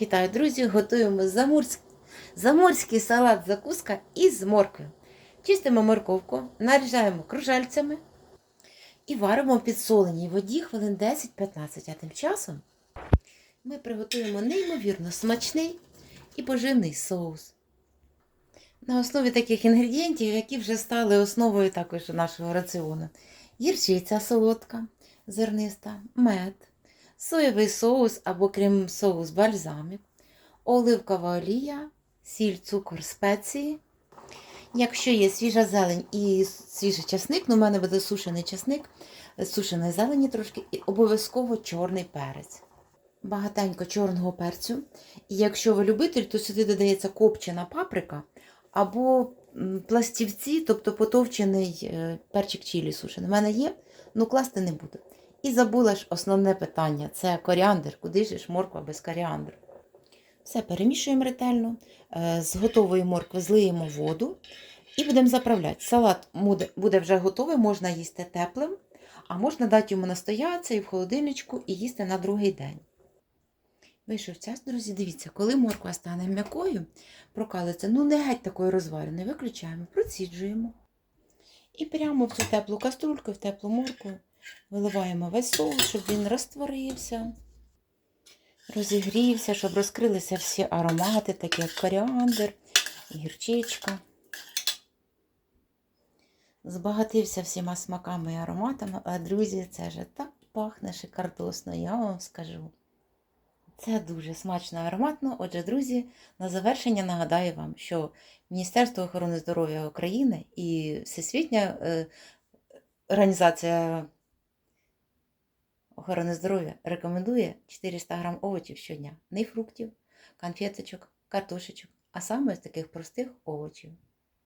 Вітаю, друзі! Готуємо заморський, заморський салат закуска із морквою. Чистимо морковку, наріжаємо кружальцями і варимо в підсоленій воді хвилин 10-15. А тим часом ми приготуємо неймовірно смачний і поживний соус. На основі таких інгредієнтів, які вже стали основою також нашого раціону. Гірчиця солодка, зерниста, мед, соєвий соус або крем соус бальзамік, оливкова олія, сіль, цукор, спеції. Якщо є свіжа зелень і свіжий часник, ну в мене буде сушений часник, сушеної зелені трошки, і обов'язково чорний перець. Багатенько чорного перцю. І якщо ви любитель, то сюди додається копчена паприка або пластівці, тобто потовчений е, перчик чилі сушений. У мене є, ну класти не буду. І забула ж основне питання це коріандр. Куди ж морква без коріандру? Все перемішуємо ретельно. Е, З готової моркви злиємо воду і будемо заправляти. Салат буде- вже готовий, можна їсти теплим, а можна дати йому настоятися і в холодильничку і їсти на другий день. Вийшов час, друзі, дивіться, коли морква стане м'якою, прокалиться, ну не геть такою розвареної, виключаємо, проціджуємо. І прямо в цю теплу каструльку, в теплу моркву виливаємо весь соус, щоб він розтворився, розігрівся, щоб розкрилися всі аромати, такі як коріандр, гірчичка. Збагатився всіма смаками і ароматами, а друзі, це вже так пахне шикардосно, я вам скажу. Це дуже смачно ароматно. Отже, друзі, на завершення нагадаю вам, що Міністерство охорони здоров'я України і Всесвітня е, організація охорони здоров'я рекомендує 400 грам овочів щодня, не фруктів, конфеточок, картошечок, а саме з таких простих овочів.